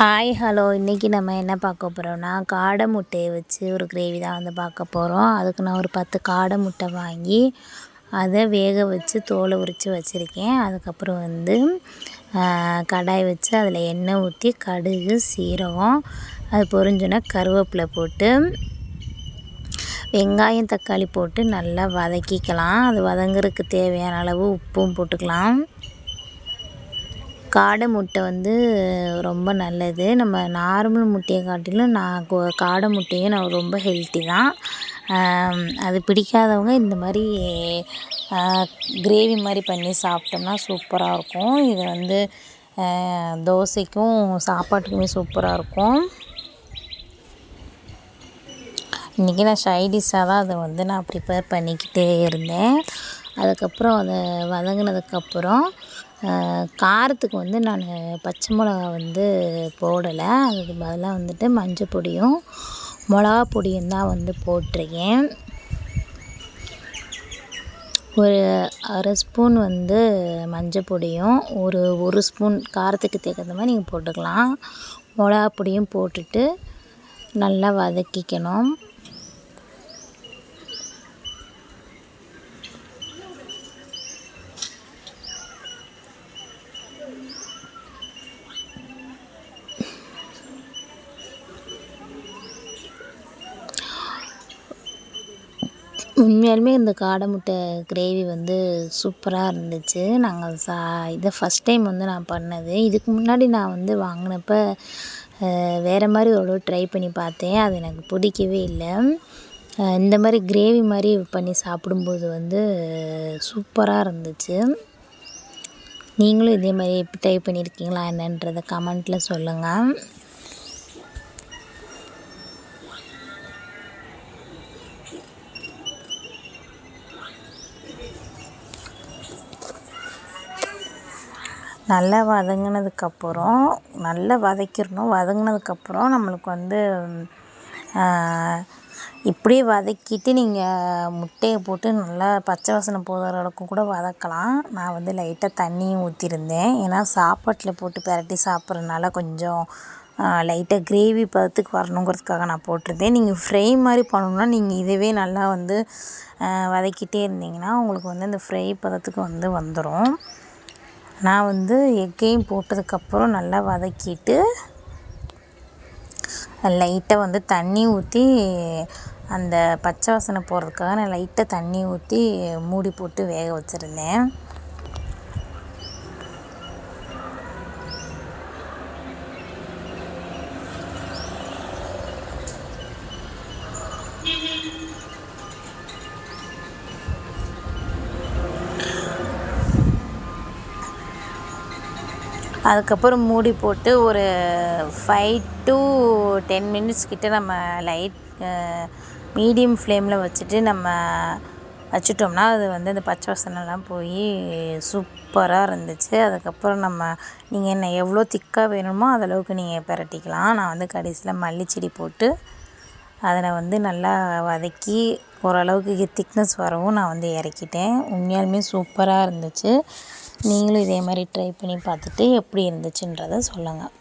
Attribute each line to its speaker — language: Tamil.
Speaker 1: ஹாய் ஹலோ இன்றைக்கி நம்ம என்ன பார்க்க போகிறோம்னா காடை முட்டையை வச்சு ஒரு கிரேவி தான் வந்து பார்க்க போகிறோம் அதுக்கு நான் ஒரு பத்து காடை முட்டை வாங்கி அதை வேக வச்சு தோலை உரித்து வச்சுருக்கேன். அதுக்கப்புறம் வந்து கடாய் வச்சு அதில் எண்ணெய் ஊற்றி கடுகு சீரகம் அது பொறிஞ்சோன்னா கருவேப்பிலை போட்டு வெங்காயம் தக்காளி போட்டு நல்லா வதக்கிக்கலாம். அது வதங்குறதுக்கு தேவையான அளவு உப்பும் போட்டுக்கலாம். காடை முட்டை வந்து ரொம்ப நல்லது. நம்ம நார்மல் முட்டையை காட்டிலும் நான் காடை முட்டையும் நான் ரொம்ப ஹெல்த்தி தான். அது பிடிக்காதவங்க இந்த மாதிரி கிரேவி மாதிரி பண்ணி சாப்பிட்டோம்னா சூப்பராக இருக்கும். இது வந்து தோசைக்கும் சாப்பாட்டுக்குமே சூப்பராக இருக்கும். இன்றைக்கி நான் ஷைடிஷாக தான் அதை வந்து நான் ப்ரிப்பேர் பண்ணிக்கிட்டே இருந்தேன். அதுக்கப்புறம் அதை வதங்கினதுக்கப்புறம் காரத்துக்கு வந்து நான் பச்சை மிளகா வந்து போடலை. அதுக்கு பதிலாக வந்துட்டு மஞ்சள் பொடியும் மிளகா பொடியும் தான் வந்து போட்டிருக்கேன். ஒரு அரை ஸ்பூன் வந்து மஞ்சள் பொடியும் ஒரு ஒரு ஸ்பூன் காரத்துக்கு தகுந்த மாதிரி நீங்கள் போட்டுக்கலாம். மிளகா பொடியும் போட்டுட்டு நல்லா வதக்கிக்கணும். உண்மையாலுமே இந்த காடை முட்டை கிரேவி வந்து சூப்பராக இருந்துச்சு. நாங்கள் சா இதை ஃபஸ்ட் டைம் வந்து நான் பண்ணது. இதுக்கு முன்னாடி நான் வந்து வாங்கினப்ப வேறு மாதிரி ஒரு ட்ரை பண்ணி பார்த்தேன். அது எனக்கு பிடிக்கவே இல்லை. இந்த மாதிரி கிரேவி மாதிரி பண்ணி சாப்பிடும்போது வந்து சூப்பராக இருந்துச்சு. நீங்களும் இதே மாதிரி ட்ரை பண்ணியிருக்கீங்களா என்னன்றதை கமெண்ட்டில் சொல்லுங்கள் நல்லா வதங்கினதுக்கப்புறம் நல்லா வதக்கிடணும். வதங்கினதுக்கப்புறம் நம்மளுக்கு வந்து இப்படியே வதக்கிட்டு நீங்கள் முட்டையை போட்டு நல்லா பச்சை வாசனை போகிற அளவுக்கு கூட வதக்கலாம். நான் வந்து லைட்டாக தண்ணியும் ஊற்றிருந்தேன் ஏன்னா சாப்பாட்டில் போட்டு பிரட்டி சாப்பிட்றதுனால கொஞ்சம் லைட்டாக கிரேவி பதத்துக்கு வரணுங்கிறதுக்காக நான் போட்டிருந்தேன். நீங்கள் ஃப்ரை மாதிரி பண்ணணுன்னா நீங்கள் இதுவே நல்லா வந்து வதக்கிட்டே இருந்தீங்கன்னா உங்களுக்கு வந்து இந்த ஃப்ரை பதத்துக்கு வந்து வந்துடும் நான் வந்து எக்கையும் போட்டதுக்கப்புறம் நல்லா வதக்கிட்டு லைட்டாக வந்து தண்ணி ஊற்றி அந்த பச்சை வாசனை போகிறதுக்காக நான் லைட்டாக தண்ணி ஊற்றி மூடி போட்டு வேக வச்சுருந்தேன். அதுக்கப்புறம் மூடி போட்டு ஒரு ஃபைவ் டு டென் மினிட்ஸ் கிட்ட நம்ம லைட் மீடியம் ஃப்ளேமில் வச்சுட்டு நம்ம வச்சுட்டோம்னா அது வந்து அந்த பச்சை வசனெல்லாம் போய் சூப்பராக இருந்துச்சு. அதுக்கப்புறம் நம்ம நீங்கள் என்ன எவ்வளோ திக்காக வேணுமோ அதளவுக்கு நீங்கள் பிரட்டிக்கலாம். நான் வந்து கடைசியில் மல்லிச்செடி போட்டு அதில் வந்து நல்லா வதக்கி ஓரளவுக்கு திக்னஸ் வரவும் நான் வந்து இறக்கிட்டேன். உண்மையாலுமே சூப்பராக இருந்துச்சு. நீங்களும் இதே மாதிரி ட்ரை பண்ணி பார்த்துட்டு எப்படி இருந்துச்சுன்றதை சொல்லுங்கள்